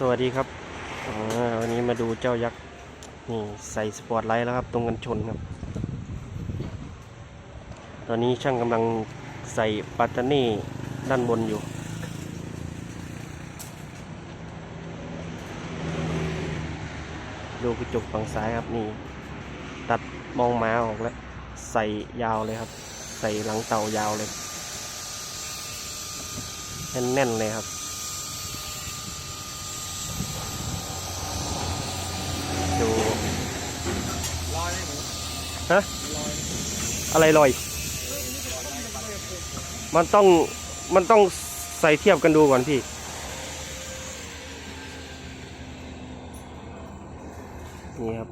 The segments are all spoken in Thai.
สวัสดีครับวันนี้มาดูเจ้ายักษ์นี่ใส่สปอร์ตไลท์แล้วครับ ตรงกันชนครับ ตอนนี้ช่างกำลังใส่ปัตตานีด้านบนอยู่ ดูกระจกฝั่งซ้ายครับนี่ ตัดมองม้าออกแล้ว ใส่ยาวเลยครับ ใส่หลังเต่ายาวเลย แน่นๆเลยครับ ดู ลอยไหมหมู ฮะอะไรลอย มันต้องมันต้องใส่เทียบกันดูก่อนพี่ นี่ครับ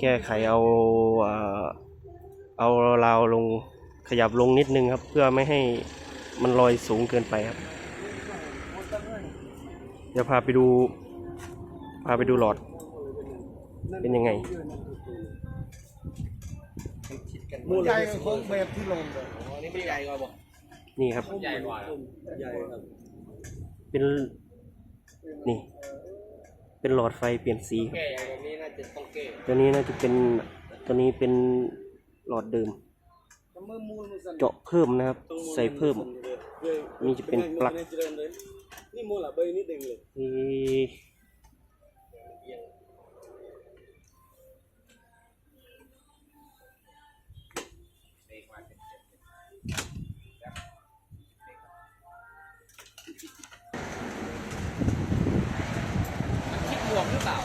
แก้ไขเอาเอ่อเอาราวลงขยับลงนิดนึงครับ เพื่อไม่ให้มันลอยสูงเกินไปครับ เดี๋ยวพาไปดู พาไปดูหลอด เป็นยังไงมูลใหญ่กว่าโค้งแบบที่ลงเลยอ๋อนี่ไม่ใหญ่กว่าบอกนี่ครับใหญ่กว่าเหรอใหญ่ครับเป็นนี่ เป็นหลอดไฟเปลี่ยนสีครับแก้ใหญ่กว่านี้น่าจะต้องแก้ตัวนี้น่าจะเป็นตัวนี้เป็นหลอดเดิมมือมูลมันสั่นเจาะเพิ่มนะครับ ใส่เพิ่มนี่จะเป็นปลั๊กนี่มูลอะเบยนิดนึงเลย นี่ มันคิดหมวกหรือเปล่า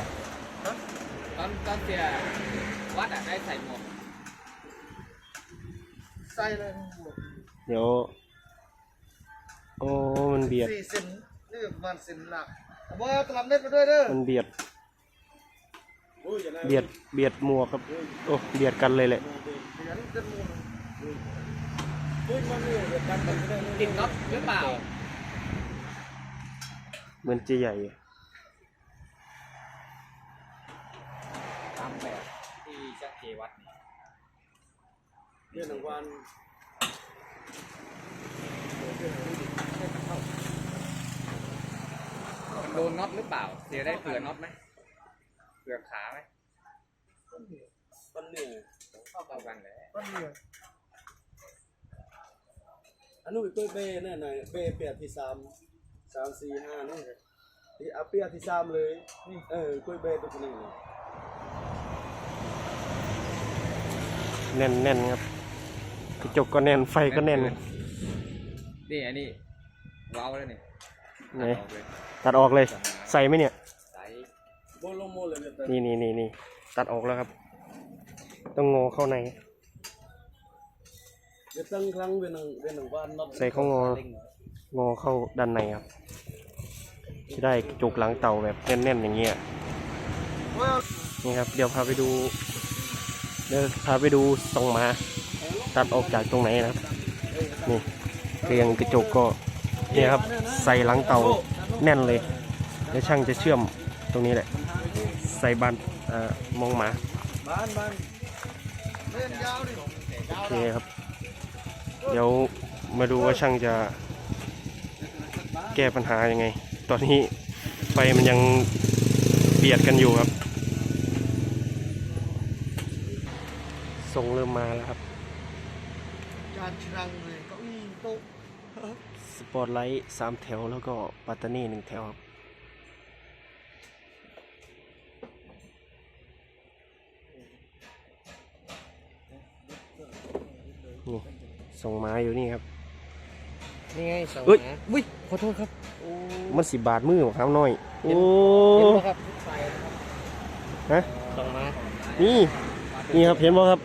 ตอนตอนเสียวัดอะได้ ใส่หมวกใส่เลยเดี๋ยว โอ้มันเบียด สี่เซนนี่ประมาณเซนหลักเอาว่าตลับเม็ดมาด้วยเด้อมันเบียด เบียด เบียดหมวกครับ โอ้ เบียดกันเลยแหละเหรียญเป็นมูลติดน็อตหรือเปล่า เหมือนจะใหญ่ตา จวัดนี่เดือนหนึ่งวันมันโดนน็อตหรือเปล่า เสียได้เผื่อน็อตไหมเผื่อขาไหมต้นหนึ่งเท่ากันแหละต้นเดียวอันนู้นตัวเบเนี่ยหน่อยเบเปียกที่สามสามสี่ห้านี่ที่เอาเปียกที่สามเลยนี่เออกล้วยเบตัวนี้ แน่นแน่นครับกระจกก็แน่นไฟก็แน่นนี่อันนี้ว้าวเลยนี่ไหนออกเลยตัดออกเลย ใส่ไหมเนี่ยใส่โบลงโมเลยเนี่ยแต่นี่นี่นี่นี่ตัดออกแล้วครับ ต้องงอเข้าในเดี๋ยวตั้งครั้งเวียนหนึ่งเวียนหนึ่งวันน็อตใส่เข้างองอเข้าด้านในครับจะได้กระจกหลังเต่าแบบแน่นๆอย่างเงี้ยนี่ครับ เดี๋ยวพาไปดู เดี๋ยวพาไปดูทรงมาตัดออกจากตรงไหนนะครับนี่เรียงกระจกก็เนี่ยครับใส่หลังเตาแน่นเลยแล้วช่างจะเชื่อมตรงนี้แหละ ใส่บันมองหมาโอเคครับ เดี๋ยวมาดูว่าช่างจะแก้ปัญหายังไง ตอนนี้ไฟมันยังเบียดกันอยู่ครับ ทรงเริ่มมาแล้วครับจานชรังเลยเก้าอี้โต๊ะสปอตไลท์สามแถวแล้วก็ปัตตานีหนึ่งแถวครับนี่ส่งมาอยู่นี่ครับ นี่ไงสองเอ้ยนะอุ้ยขอโทษครับโอ้มันสิบาทมือครับน้อย โอ้ เห็นไหมครับไฟฮะ สองมา นี่ นี่ครับ เห็นบ่ครับ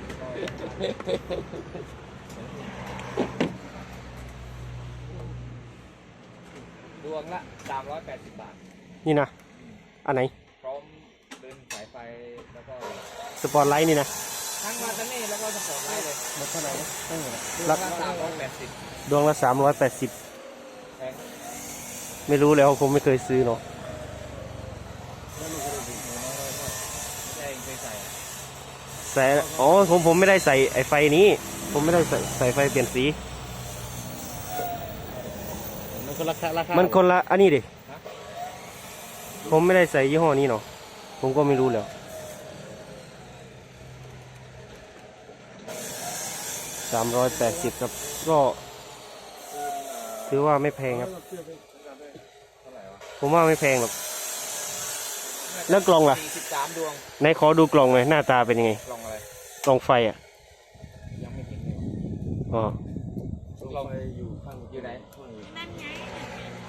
ดวงละ 380 บาท นี่นะ อันไหน พร้อมเดินสายไฟแล้วก็สปอตไลท์นี่นะ ทั้งมาตันนี่แล้วก็สปอร์ตไลท์เลยหมดเท่าไหร่ดวงละ 380 ดวงละสามร้อยแปดสิบแพงไม่รู้แล้วผมไม่เคยซื้อเนาะ ไม่ใช่เองเคยใส่อะ ใส่อ๋อผมผมไม่ได้ใส่ไอไฟนี้ ผมไม่ได้ใส่ใส่ไฟเปลี่ยนสีผมไม่เคคนละราคามันคนละอันนี้ดิผมไม่ได้ใส่ยี่ห้อนี้เนาะผมก็ไม่รู้แล้วสามร้อยแปดสิบครับก็ถือว่าไม่แพงครับ ผมว่าไม่แพงหรอก แล้วกล่องล่ะสี่สิบสามดวงไหนขอดูกล่องหน่อยหน้าตาเป็นยังไง กล่องอะไรกล่องไฟอะยังไม่เห็นเลยอ๋อกล่องไปอยู่ข้างอยู่ไหนข้างอยู่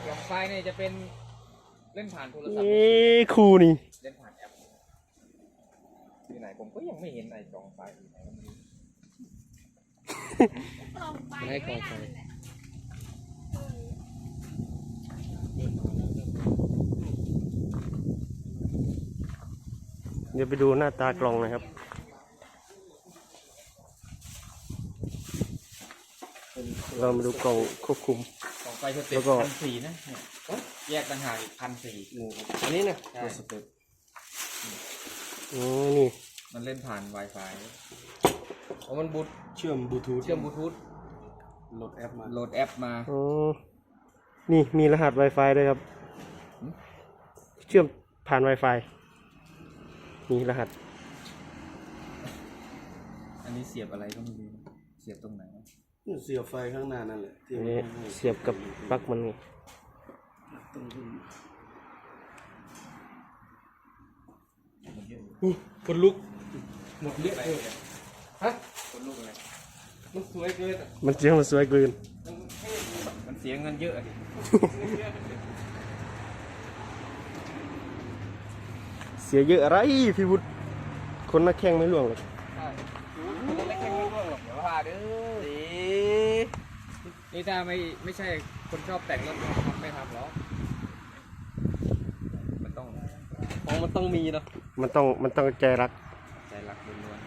กล่องไฟเนี่ยจะเป็นเล่นผ่านโทรศัพท์เอ๊ะครูนี่เล่นผ่านแอปอยู่ไหนผมก็ยังไม่เห็นไอ้กล่องไฟอยู่ไหนก็ไม่รู้ให้กองไฟ ดี๋ยวไปดูหน้าตากล่องนะครับ เรามาดูกล่องควบคุมกล่องไฟสเต็แล้ปวก็ พันสี่นะเนี่ยแยกต่างหากอีกพันสี่อันนี้นะใช่สเต็ปอ๋อนี่มันเล่นผ่าน Wi-Fi เพราะมันบูทเชื่อมบลูทูธเชื่อมบลูทูธโหลดแอปมาโหลดแอปมา อ๋อนี่มีรหัส Wi-Fi ด้วยครับหืมเชื่อมผ่าน Wi-Fi มีรหัส อันนี้เสียบอะไรก็ไม่รู้นะเสียบตรงไหนวะเสียบไฟข้างหน้านั่นแหละที่อันนี้เสียบกับปลั๊กมันไงตรงนี้คนลุก หมดเรียกเลยฮะคนลูกอะไรมันสวยเกินอะมันเสียงมันสวยเกินมันเสียเงินเยอะดิ สียเยอะอะไรพี่วุฒิคนนักแข่งไม่ล่วงหรอกใช่คนเล็กแค่ไม่ร่วงหรอกเดี๋ยวพาเด้อนี่ถ้าไม่ไม่ใช่คนชอบแต่งรถไม่ทำหรอกมันต้องของมันต้องมีเนาะมันต้องมันต้องใจรัก ใจรักล้วน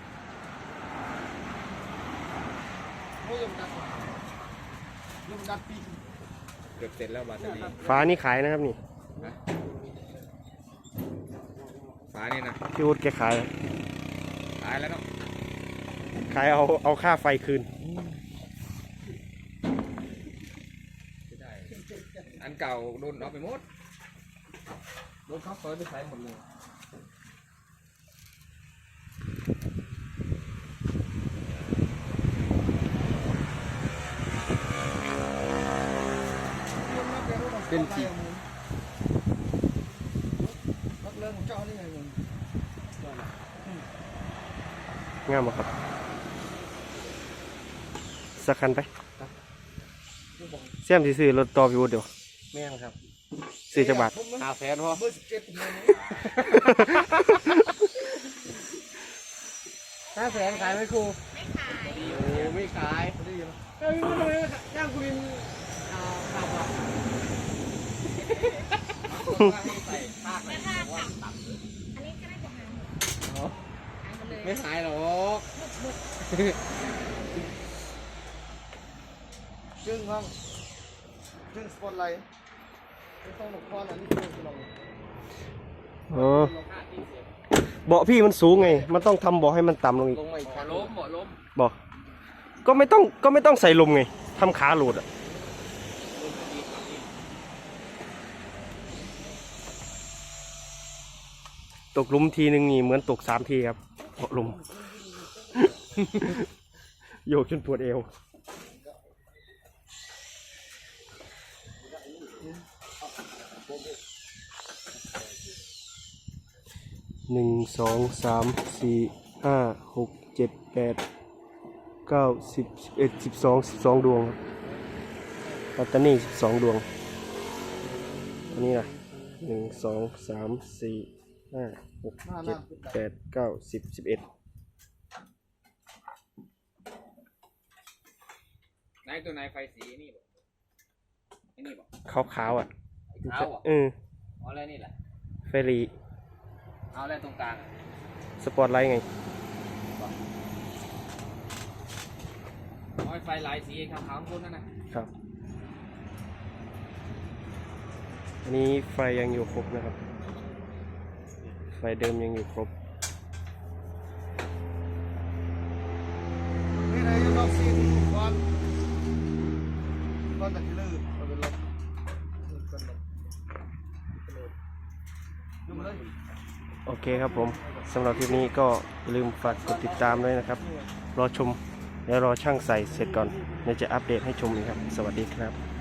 โอ้ยมันดัดมันดัดปีๆเกือบเสร็จแล้วแบตเตอรี่ฟ้านี่ขายนะครับนี่ นะฝานี่นะพี่วุฒิแกขายครับตายแล้วเนาะขายเอาเอาค่าไฟคืน ไม่ได้ อันเก่าโดนเอาไปหมด โดนเขาเปิดไปใช้หมดเลยเป็นจีรถเรื่องของเจ้านี่ไงมึง งามบ่ครับ สักคันไปเสี่ยมสิซื้อรถต่อพี่วุฒิเดี๋ยวแม่งครับซื้อจักบาทหาแสนพอเบอร์สิบเจ็ดผมเลยห้าแสนขายไหมครูไม่ขายโอ้ไม่ขายพอดีเนาะเอ้ยไม่เลยย่างคุณลินอ่าขับอะใส่ภาคไหนว่าต่ำ ไม่ขายหรอกจึงห้องจึงสปอตไลท์ไม่ต้องหลบควันอันนี้คือลองอ๋อเบาะพี่มันสูงไง มันต้องทำเบาะให้มันต่ำลงอีกลงมาอีกคบ่รั้งล้มบ่ล้มบอกก็ไม่ต้องก็ไม่ต้องใส่ลมไงทำขาหลุดอะตกหลุมทีหนึ่งนี่เหมือนตกสามทีครับ เพราะลม โยกจนปวดเอว หนึ่งสองสามสี่ห้าหกเจ็ดแปดเก้าสิบสิบเอ็ดสิบสองสิบสองดวงครับปัตตานีสิบสองดวงอันนี้นะหนึ่งสองสามสี่ ห้าหกเจ็ดแปดเก้าสิบสิบเอ็ดไหนตัวไหนไฟสีนี่บ่ไอ้นี่บ่ขาวขาวๆอะขาวอะเออเอาแล้วนี่แหละ เฟรีเอาแล้วตรงกลางอะสปอตไลท์ไง เอาไฟลายสีขาวๆข้างบนนั่นนะครับ อันนี้ไฟยังอยู่ครบนะครับไไฟเดิมยังอยู่ครบนี่นะยูนอกซีนควันควันแต่ที่ลื่นมันเป็นลมโอเคครับผมสำหรับคลิปนี้ก็ลืมฝากกดติดตามด้วยนะครับ รอชมและรอช่างใส่เสร็จก่อนเดี๋ยวจะอัปเดตให้ชมนะครับ สวัสดีครับ